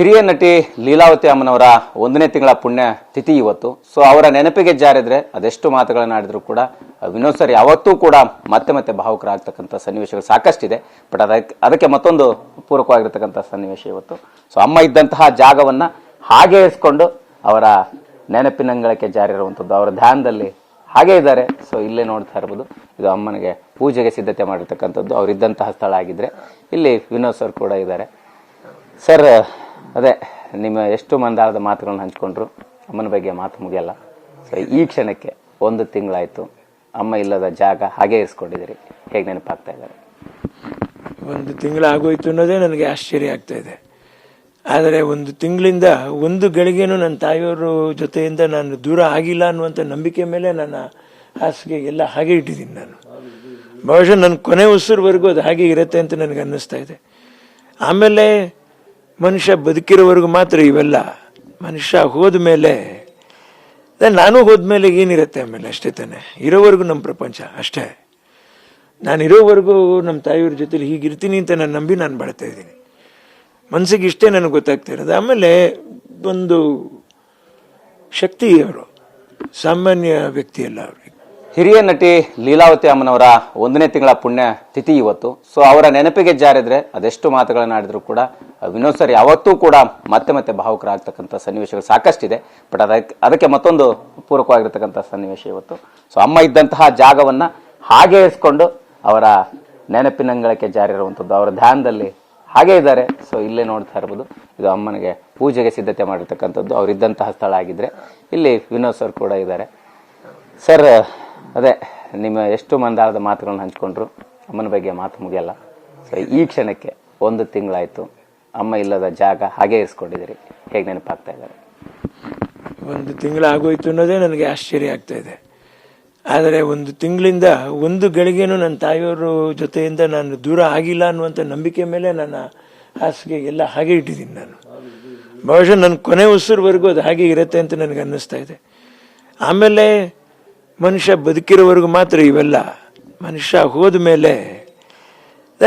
ಹಿರಿಯ ನಟಿ ಲೀಲಾವತಿ ಅಮ್ಮನವರ ಒಂದನೇ ತಿಂಗಳ ಪುಣ್ಯ ತಿಥಿ ಇವತ್ತು. ಸೊ ಅವರ ನೆನಪಿಗೆ ಜಾರಿದ್ರೆ ಅದೆಷ್ಟು ಮಾತುಗಳನ್ನು ಆಡಿದ್ರು ಕೂಡ ವಿನೋದ್ ಸರ್ ಯಾವತ್ತೂ ಕೂಡ ಮತ್ತೆ ಮತ್ತೆ ಭಾವುಕರಾಗ್ತಕ್ಕಂಥ ಸನ್ನಿವೇಶಗಳು ಸಾಕಷ್ಟಿದೆ. ಬಟ್ ಅದಕ್ಕೆ ಅದಕ್ಕೆ ಮತ್ತೊಂದು ಪೂರಕವಾಗಿರ್ತಕ್ಕಂಥ ಸನ್ನಿವೇಶ ಇವತ್ತು. ಸೊ ಅಮ್ಮ ಇದ್ದಂತಹ ಜಾಗವನ್ನು ಹಾಗೆ ಇರಿಸ್ಕೊಂಡು ಅವರ ನೆನಪಿನಂಗಳಕ್ಕೆ ಜಾರಿರುವಂಥದ್ದು ಅವರ ಧ್ಯಾನದಲ್ಲಿ ಹಾಗೆ ಇದ್ದಾರೆ. ಸೊ ಇಲ್ಲೇ ನೋಡ್ತಾ ಇರ್ಬೋದು. ಇದು ಅಮ್ಮನಿಗೆ ಪೂಜೆಗೆ ಸಿದ್ಧತೆ ಮಾಡಿರ್ತಕ್ಕಂಥದ್ದು. ಅವರಿದ್ದಂತಹ ಸ್ಥಳ ಆಗಿದ್ದರೆ ಇಲ್ಲಿ ವಿನೋದ್ ಸರ್ ಕೂಡ ಇದ್ದಾರೆ. ಸರ್ ಅದೇ, ನಿಮ್ಮ ಎಷ್ಟು ಮಂದಾರದ ಮಾತುಗಳನ್ನ ಹಂಚ್ಕೊಂಡ್ರು, ಅಮ್ಮನ ಬಗ್ಗೆ ಮಾತು ಮುಗಿಯಲ್ಲ. ಸೊ ಈ ಕ್ಷಣಕ್ಕೆ ಒಂದು ತಿಂಗಳಾಯಿತು. ಅಮ್ಮ ಇಲ್ಲದ ಜಾಗ ಹಾಗೆ ಇರಿಸ್ಕೊಂಡಿದ್ದೀರಿ. ಹೇಗೆ ನೆನಪಾಗ್ತಾ ಇದ್ದಾರೆ? ಒಂದು ತಿಂಗಳಾಗೋಯ್ತು ಅನ್ನೋದೇ ನನಗೆ ಆಶ್ಚರ್ಯ ಆಗ್ತಾ ಇದೆ. ಆದರೆ ಒಂದು ತಿಂಗಳಿಂದ ಒಂದು ಗಳಿಗೆನೂ ನನ್ನ ತಾಯಿಯವರ ಜೊತೆಯಿಂದ ನಾನು ದೂರ ಆಗಿಲ್ಲ ಅನ್ನುವಂಥ ನಂಬಿಕೆ ಮೇಲೆ ನನ್ನ ಹಾಸಿಗೆ ಎಲ್ಲ ಹಾಗೆ ಇಟ್ಟಿದ್ದೀನಿ ನಾನು. ಬಹುಶಃ ನನ್ನ ಕೊನೆ ಉಸಿರುವರೆಗೂ ಅದು ಹಾಗೆ ಇರುತ್ತೆ ಅಂತ ನನಗೆ ಅನ್ನಿಸ್ತಾ ಇದೆ. ಆಮೇಲೆ ಮನುಷ್ಯ ಬದುಕಿರೋವರೆಗೂ ಮಾತ್ರ ಇವೆಲ್ಲ. ಮನುಷ್ಯ ಹೋದ ಮೇಲೆ ನಾನು ಹೋದ್ಮೇಲೆ ಏನಿರುತ್ತೆ ಆಮೇಲೆ ಅಷ್ಟೇ ತಾನೆ. ಇರೋವರೆಗೂ ನಮ್ಮ ಪ್ರಪಂಚ, ಅಷ್ಟೇ. ನಾನು ಇರೋವರೆಗೂ ನಮ್ಮ ತಾಯಿಯವ್ರ ಜೊತೆಲಿ ಹೀಗಿರ್ತೀನಿ ಅಂತ ನಾನು ನಂಬಿ ನಾನು ಬಾಳ್ತಾ ಇದ್ದೀನಿ. ಮನಸ್ಸಿಗೆ ಇಷ್ಟೇ ನನಗೆ ಗೊತ್ತಾಗ್ತಾ ಇರೋದು. ಆಮೇಲೆ ಒಂದು ಶಕ್ತಿ ಅವರು, ಸಾಮಾನ್ಯ ವ್ಯಕ್ತಿ ಅಲ್ಲ ಅವ್ರಿಗೆ ಹಿರಿಯ ನಟಿ ಲೀಲಾವತಿ ಅಮ್ಮನವರ ಒಂದನೇ ತಿಂಗಳ ಪುಣ್ಯ ತಿಥಿ ಇವತ್ತು. ಸೊ ಅವರ ನೆನಪಿಗೆ ಜಾರಿದ್ರೆ ಅದೆಷ್ಟು ಮಾತುಗಳನ್ನು ಆಡಿದ್ರು ಕೂಡ ವಿನೋದ್ ಸರ್ ಯಾವತ್ತೂ ಕೂಡ ಮತ್ತೆ ಮತ್ತೆ ಭಾವುಕರಾಗ್ತಕ್ಕಂಥ ಸನ್ನಿವೇಶಗಳು ಸಾಕಷ್ಟಿದೆ. ಬಟ್ ಅದಕ್ಕೆ ಅದಕ್ಕೆ ಮತ್ತೊಂದು ಪೂರಕವಾಗಿರ್ತಕ್ಕಂಥ ಸನ್ನಿವೇಶ ಇವತ್ತು. ಸೊ ಅಮ್ಮ ಇದ್ದಂತಹ ಜಾಗವನ್ನು ಹಾಗೆ ಇರಿಸ್ಕೊಂಡು ಅವರ ನೆನಪಿನಂಗಳಕ್ಕೆ ಜಾರಿ ಇರುವಂಥದ್ದು ಅವರ ಧ್ಯಾನದಲ್ಲಿ ಹಾಗೆ ಇದ್ದಾರೆ. ಸೊ ಇಲ್ಲೇ ನೋಡ್ತಾ ಇರ್ಬೋದು. ಇದು ಅಮ್ಮನಿಗೆ ಪೂಜೆಗೆ ಸಿದ್ಧತೆ ಮಾಡಿರ್ತಕ್ಕಂಥದ್ದು. ಅವರಿದ್ದಂತಹ ಸ್ಥಳ ಆಗಿದ್ರೆ ಇಲ್ಲಿ ವಿನೋದ್ ಸರ್ ಕೂಡ ಇದ್ದಾರೆ. ಸರ್ ಅದೇ, ನಿಮ್ಮ ಎಷ್ಟು ಮಂದಾರದ ಮಾತುಗಳನ್ನ ಹಂಚ್ಕೊಂಡ್ರು? ಅಮ್ಮನ ಬಗ್ಗೆ ಮಾತು ಮುಗಿಯಲ್ಲ. ಸೊ ಈ ಕ್ಷಣಕ್ಕೆ ಒಂದು ತಿಂಗಳಾಯ್ತು. ಅಮ್ಮ ಇಲ್ಲದ ಜಾಗ ಹಾಗೆ ಇರಿಸ್ಕೊಂಡಿದ್ದೀರಿ. ಹೇಗೆ ನೆನಪಾಗ್ತಾ ಇದ್ದಾರೆ? ಒಂದು ತಿಂಗಳು ಆಗೋಯ್ತು ಅನ್ನೋದೇ ನನಗೆ ಆಶ್ಚರ್ಯ ಆಗ್ತಾ ಇದೆ. ಆದರೆ ಒಂದು ತಿಂಗಳಿಂದ ಒಂದು ಗಳಿಗೆನೂ ನನ್ನ ತಾಯಿಯವರ ಜೊತೆಯಿಂದ ನಾನು ದೂರ ಆಗಿಲ್ಲ ಅನ್ನುವಂಥ ನಂಬಿಕೆ ಮೇಲೆ ನನ್ನ ಹಾಸಿಗೆ ಎಲ್ಲ ಹಾಗೆ ಇಟ್ಟಿದ್ದೀನಿ ನಾನು. ಬಹುಶಃ ನನ್ನ ಕೊನೆ ಉಸಿರುವರೆಗೂ ಅದು ಹಾಗೆ ಇರುತ್ತೆ ಅಂತ ನನಗೆ ಅನ್ನಿಸ್ತಾ ಇದೆ. ಆಮೇಲೆ ಮನುಷ್ಯ ಬದುಕಿರೋವರೆಗೂ ಮಾತ್ರ ಇವೆಲ್ಲ. ಮನುಷ್ಯ ಹೋದ ಮೇಲೆ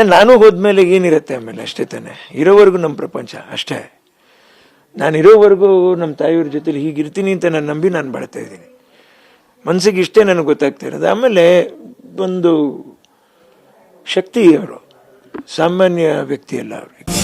ನಾನು ಹೋದ್ಮೇಲೆ ಏನಿರುತ್ತೆ ಆಮೇಲೆ ಅಷ್ಟೇ ತಾನೆ. ಇರೋವರೆಗೂ ನಮ್ಮ ಪ್ರಪಂಚ, ಅಷ್ಟೇ. ನಾನು ಇರೋವರೆಗೂ ನಮ್ಮ ತಾಯಿಯವ್ರ ಜೊತೆಲಿ ಹೀಗಿರ್ತೀನಿ ಅಂತ ನಾನು ನಂಬಿ ನಾನು ಬಾಳ್ತಾ ಇದ್ದೀನಿ. ಮನಸ್ಸಿಗೆ ಇಷ್ಟೇ ನನಗೆ ಗೊತ್ತಾಗ್ತಾ ಇರೋದು. ಆಮೇಲೆ ಒಂದು ಶಕ್ತಿ ಅವರು, ಸಾಮಾನ್ಯ ವ್ಯಕ್ತಿಯಲ್ಲ ಅವ್ರಿಗೆ